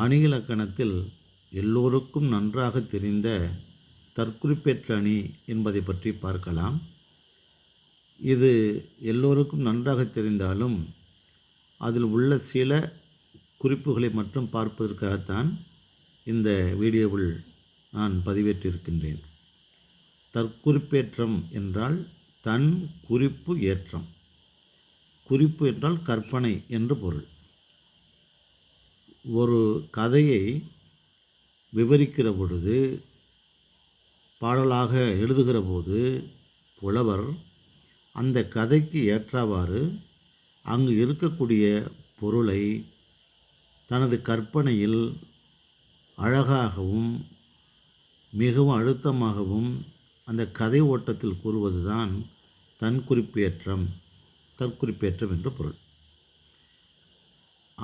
அணி இலக்கணத்தில் எல்லோருக்கும் நன்றாக தெரிந்த தற்குறிப்பேற்ற அணி என்பதை பற்றி பார்க்கலாம். இது எல்லோருக்கும் நன்றாக தெரிந்தாலும் அதில் உள்ள சில குறிப்புகளை மட்டும் பார்ப்பதற்காகத்தான் இந்த வீடியோவில் நான் பதிவேற்றிருக்கின்றேன். தற்குறிப்பேற்றம் என்றால் தன் குறிப்பு ஏற்றம். குறிப்பு என்றால் கற்பனை என்று பொருள். ஒரு கதையை விவரிக்கிற பொழுது பாடலாக எழுதுகிற போது புலவர் அந்த கதைக்கு ஏற்றவாறு அங்கு இருக்கக்கூடிய பொருளை தனது கற்பனையில் அழகாகவும் மிகவும் அழுத்தமாகவும் அந்த கதை ஓட்டத்தில் கூறுவதுதான் தன் குறிப்பேற்றம் தற்குறிப்பேற்றம் என்று பொருள்.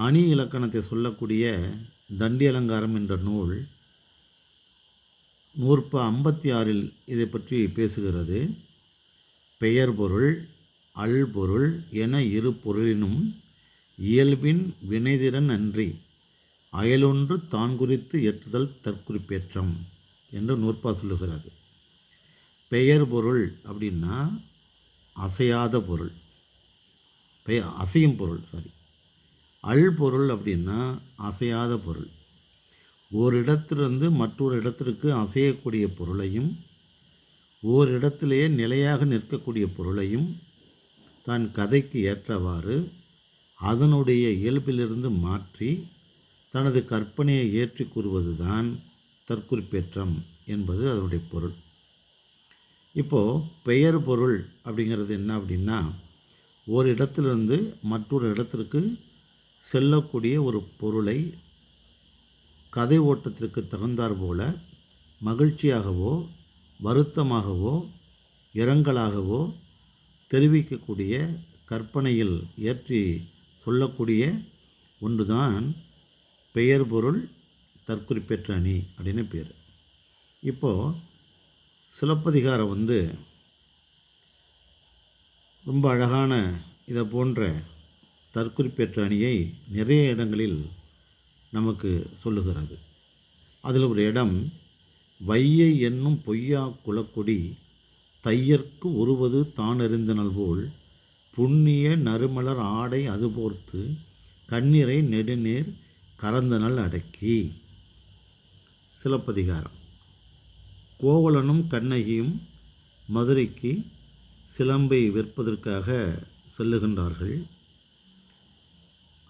அணி இலக்கணத்தை சொல்லக்கூடிய தண்டி அலங்காரம் என்ற நூல் நூற்ப ஐம்பத்தி ஆறில் இதை பற்றி பேசுகிறது. பெயர் பொருள் அல் பொருள் என இரு பொருளினும் இயல்பின் வினைதிறன் அன்றி அயலொன்று தான் குறித்து ஏற்றுதல் தற்குறிப்பேற்றம் என்று நூற்பா சொல்லுகிறது. பெயர் பொருள் அப்படின்னா அசையாத பொருள். பெய அசையும் பொருள் சாரி. அல்பொருள் அப்படின்னா அசையாத பொருள். ஓரிடத்திலிருந்து மற்றொரு இடத்திற்கு அசையக்கூடிய பொருளையும் ஓரிடத்திலேயே நிலையாக நிற்கக்கூடிய பொருளையும் தான் கதைக்கு ஏற்றவாறு அதனுடைய இயல்பிலிருந்து மாற்றி தனது கற்பனையை ஏற்றி கூறுவதுதான் தற்குறிப்பேற்றம் என்பது அதனுடைய பொருள். இப்போது பெயர் பொருள் அப்படிங்கிறது என்ன அப்படின்னா ஒரு இடத்திலிருந்து மற்றொரு இடத்திற்கு செல்லக்கூடிய ஒரு பொருளை கதை ஓட்டத்திற்கு தகுந்தார் போல மகிழ்ச்சியாகவோ வருத்தமாகவோ இரங்கலாகவோ தெரிவிக்கக்கூடிய கற்பனையில் ஏற்றி சொல்லக்கூடிய ஒன்றுதான் பெயர் பொருள் தற்குறிப்பேற்ற அணி அப்படின்னு பேர். இப்போது சிலப்பதிகாரம் வந்து ரொம்ப அழகான இதை போன்ற தற்குறிப்பேற்ற அணியை நிறைய இடங்களில் நமக்கு சொல்லுகிறது அதில் ஒரு இடம் வையை என்னும் பொய்யா குலக்கொடி தையற்கு உருவது தான் அறிந்தனல் போல் புண்ணிய நறுமலர் ஆடை அதுபோர்த்து கண்ணீரை நெடுநீர் கரந்தனல் அடக்கி. சிலப்பதிகாரம். கோவலனும் கண்ணகியும் மதுரைக்கு சிலம்பை விற்பதற்காக செல்லுகின்றார்கள்.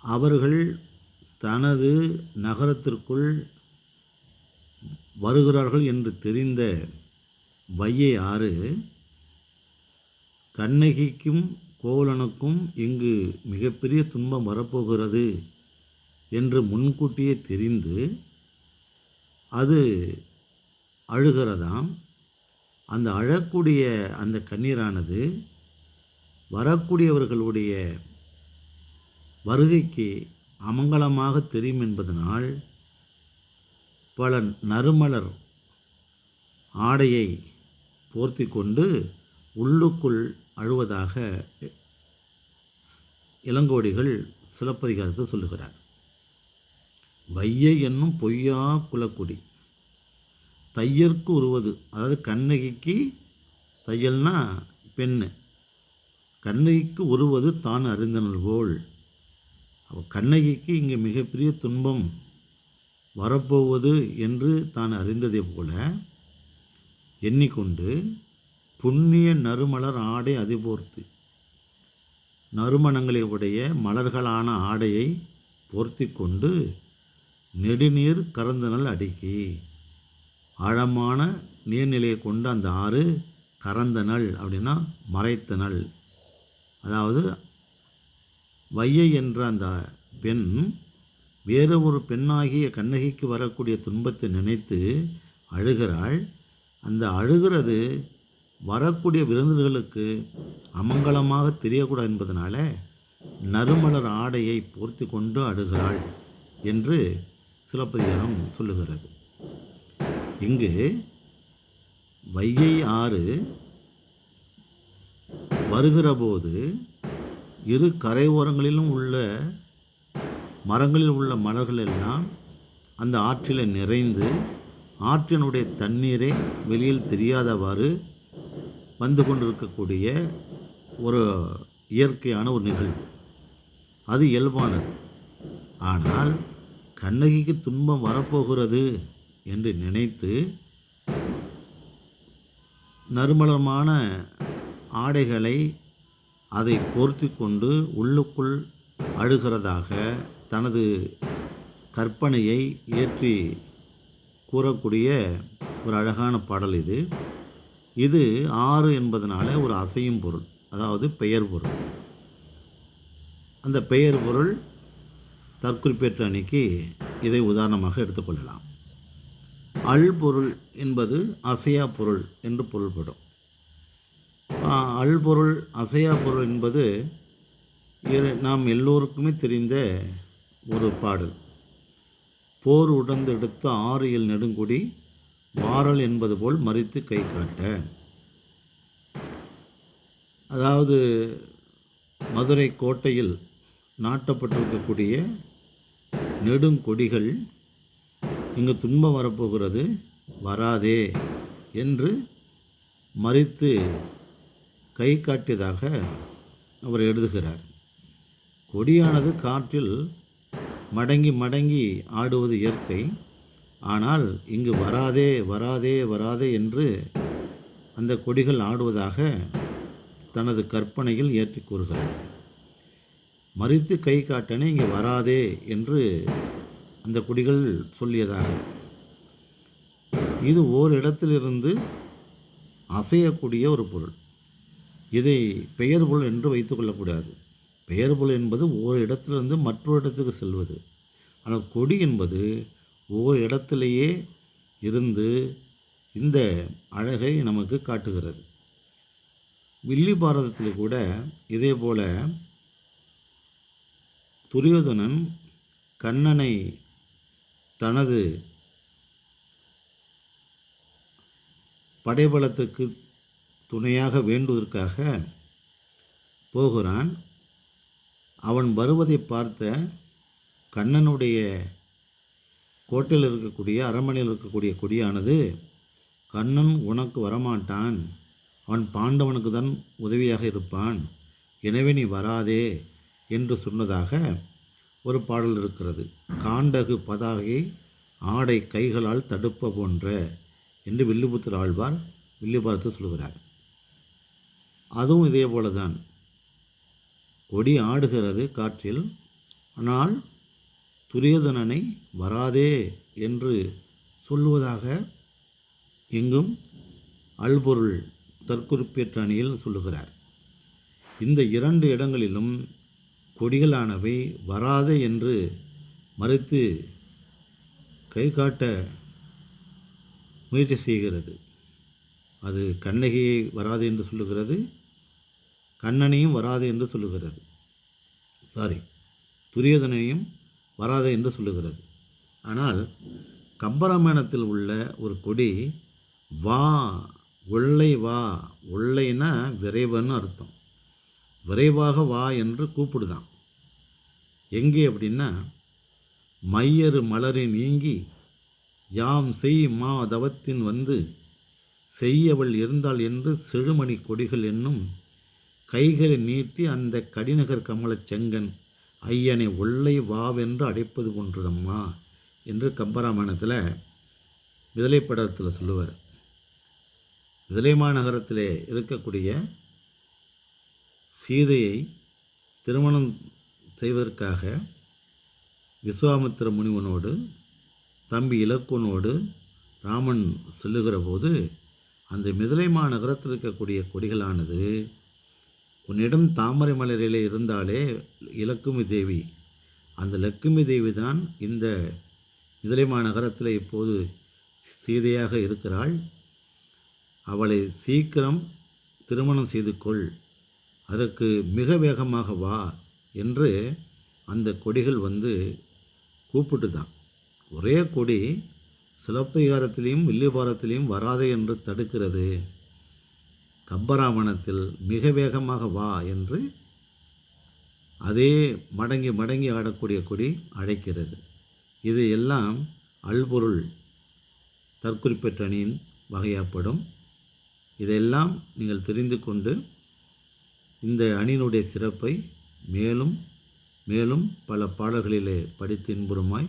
அவர்கள் தனது நகரத்திற்குள் வருகிறார்கள் என்று தெரிந்த வையை ஆறு கண்ணகிக்கும் கோவலனுக்கும் இங்கு மிகப்பெரிய துன்பம் வரப்போகிறது என்று முன்கூட்டியே தெரிந்து அது அழுகிறதாம். அந்த அழக்கூடிய அந்த கண்ணீரானது வரக்கூடியவர்களுடைய வருகைக்கு அமங்கலமாக தெரியும் என்பதனால் பல நறுமலர் ஆடையை போர்த்தி கொண்டு உள்ளுக்குள் அழுவதாக இளங்கோடிகள் சிலப்பதிகாரத்தை சொல்லுகிறார். வையை என்னும் பொய்யா குலக்குடி. தையற்கு உருவது அதாவது கண்ணகிக்கு தையல்னா பெண்ணு. கண்ணகிக்கு உருவது தான் அறிந்தனல் போல். அப்போ கண்ணகிக்கு இங்கே மிகப்பெரிய துன்பம் வரப்போவது என்று தான் அறிந்ததை போல எண்ணிக்கொண்டு புண்ணிய நறுமலர் ஆடை அதிபோர்த்து. நறுமணங்களை உடைய மலர்களான ஆடையை போர்த்தி கொண்டு நெடுநீர் கரந்தனல் அடுக்கி. ஆழமான நீர்நிலையை கொண்ட அந்த ஆறு கரந்தனல் அப்படின்னா மறைத்தனல் அதாவது வையை என்ற அந்த பெண் வேறு ஒரு பெண்ணாகிய கண்ணகிக்கு வரக்கூடிய துன்பத்தை நினைத்து அழுகிறாள். அந்த அழுகிறது வரக்கூடிய விருந்துகளுக்கு அமங்கலமாக தெரியக்கூடாது என்பதனால நறுமலர் ஆடையை போர்த்தி கொண்டு அழுகிறாள் என்று சிலப்பதிகாரம் சொல்லுகிறது. இங்கு வையை ஆறு வருகிற போது இரு கரையோரங்களிலும் உள்ள மரங்களில் உள்ள மலர்கள் எல்லாம் அந்த ஆற்றில் நிறைந்து ஆற்றினுடைய தண்ணீரை வெளியில் தெரியாதவாறு வந்து கொண்டிருக்கக்கூடிய ஒரு இயற்கையான ஒரு நிகழ்வு. அது இயல்பானது. ஆனால் கண்ணகிக்கு துன்பம் வரப்போகிறது என்று நினைத்து நறுமணமான ஆடைகளை அதை போர்த்தி கொண்டு உள்ளுக்குள் அழுகிறதாக தனது கற்பனையை ஏற்றி கூறக்கூடிய ஒரு அழகான பாடல் இது. இது ஆறு என்பதனால ஒரு அசையும் பொருள் அதாவது பெயர் பொருள். அந்த பெயர் பொருள் தற்குறிப்பேற்ற அணிக்கு இதை உதாரணமாக எடுத்துக்கொள்ளலாம் அல் பொருள் என்பது அசையா பொருள் என்று பொருள்படும். அல்பொருள் அசையா பொருள் என்பது நாம் எல்லோருக்குமே தெரிந்த ஒரு பாடல். போர் உடந்து எடுத்த ஆறியல் நெடுங்குடி வாரல் என்பது போல் மறித்து கை காட்ட. அதாவது மதுரை கோட்டையில் நாட்டப்பட்டிருக்கக்கூடிய நெடுங்கொடிகள் இங்கு துன்பம் வரப்போகிறது வராதே என்று மறித்து கை காட்டியதாக அவர் எழுதுகிறார். கொடியானது காற்றில் மடங்கி மடங்கி ஆடுவது இயற்கை. ஆனால் இங்கு வராதே வராதே வராதே என்று அந்த கொடிகள் ஆடுவதாக தனது கற்பனையில் ஏற்றி கூறுகிறார். மறித்து கை காட்டனே இங்கே வராதே என்று அந்த கொடிகள் சொல்லியதாக. இது ஓர் இடத்திலிருந்து அசையக்கூடிய ஒரு பொருள். இதை பெயர்பொருள் என்று வைத்துக்கொள்ளக்கூடாது பெயர் என்பது ஓர் இடத்திலிருந்து மற்றொரு இடத்துக்கு செல்வது. ஆனால் கொடி என்பது ஓர் இடத்திலேயே இருந்து இந்த அழகை நமக்கு காட்டுகிறது. வில்லி பாரதத்தில் கூட இதே போல துரியோதனன் கண்ணனை தனது படைபலத்துக்கு துணையாக வேண்டுவதற்காக போகிறான். அவன் வருவதை பார்த்த கண்ணனுடைய கோட்டையில் இருக்கக்கூடிய அரண்மனையில் இருக்கக்கூடிய கொடியானது கண்ணன் உனக்கு வரமாட்டான். அவன் பாண்டவனுக்கு தான் உதவியாக இருப்பான். எனவே நீ வராதே என்று சொன்னதாக ஒரு பாடல் இருக்கிறது. காண்டகு பதாகை ஆடை கைகளால் தடுப்ப போன்ற என்று வில்லுபுத்தர் ஆழ்வார் வில்லுபாரத்து சொல்கிறார். அதுவும் இதே போல தான் கொடி ஆடுகிறது காற்றில் ஆனால் துரியோதனனை வராதே என்று சொல்லுவதாக எங்கும் அல்பொருள் தற்குறிப்பேற்ற அணியில் சொல்லுகிறார். இந்த இரண்டு இடங்களிலும் கொடிகளானவை வராதே என்று மறுத்து கை காட்ட முயற்சி செய்கிறது. அது கண்ணகியை வராது என்று சொல்லுகிறது கண்ணனையும் வராது என்று சொல்லுகிறது. சாரி துரியோதனையும் வராது என்று சொல்லுகிறது. ஆனால் கம்பராமாயணத்தில் உள்ள ஒரு கொடி வா உள்ளை வா உள்ளைன்னா விரைவன்னு அர்த்தம். விரைவாக வா என்று கூப்பிடுதான். எங்கே அப்படின்னா மையறு மலரை நீங்கி யாம் செய் மா தவத்தின் வந்து செய்யவள் இருந்தாள் என்று செழுமணி கொடிகள் என்னும் கைகளை நீட்டி அந்த கடிநகர் கமலச் செங்கன் ஐயனை உள்ளை வாவென்று அடைப்பது போன்றதம்மா என்று கம்பராமாயணத்தில் விதலை படத்தில் சொல்லுவார். விதலை மாநகரத்திலே இருக்கக்கூடிய சீதையை திருமணம் செய்வதற்காக விஸ்வாமித்திர முனிவனோடு தம்பி இலக்குவனோடு ராமன் செல்லுகிற போது அந்த மிதலை மாநகரத்தில் இருக்கக்கூடிய கொடிகளானது உன்னிடம் தாமரை மலரிலே இருந்தாலே இலக்குமி தேவி. அந்த லக்குமி தேவி தான் இந்த மிதலை மாநகரத்தில் இப்போது சீதையாக இருக்கிறாள். அவளை சீக்கிரம் திருமணம் செய்து கொள் அதற்கு மிக வேகமாக வா என்று அந்த கொடிகள் வந்து கூப்பிட்டு தான் ஒரே கொடி சிலப்பதிகாரத்திலையும் வில்லிபாரத்திலையும் வராதே என்று தடுக்கிறது. கம்பராமாயணத்தில் மிக வேகமாக வா என்று அதே மடங்கி மடங்கி ஆடக்கூடிய கொடி அழைக்கிறது. இது எல்லாம் அல்பொருள் தற்குறிப்பெற்ற அணியின் வகையாப்படும். இதையெல்லாம் நீங்கள் தெரிந்து கொண்டு இந்த அணியினுடைய சிறப்பை மேலும் மேலும் பல பாடல்களிலே படித்து இன்புறுமாய்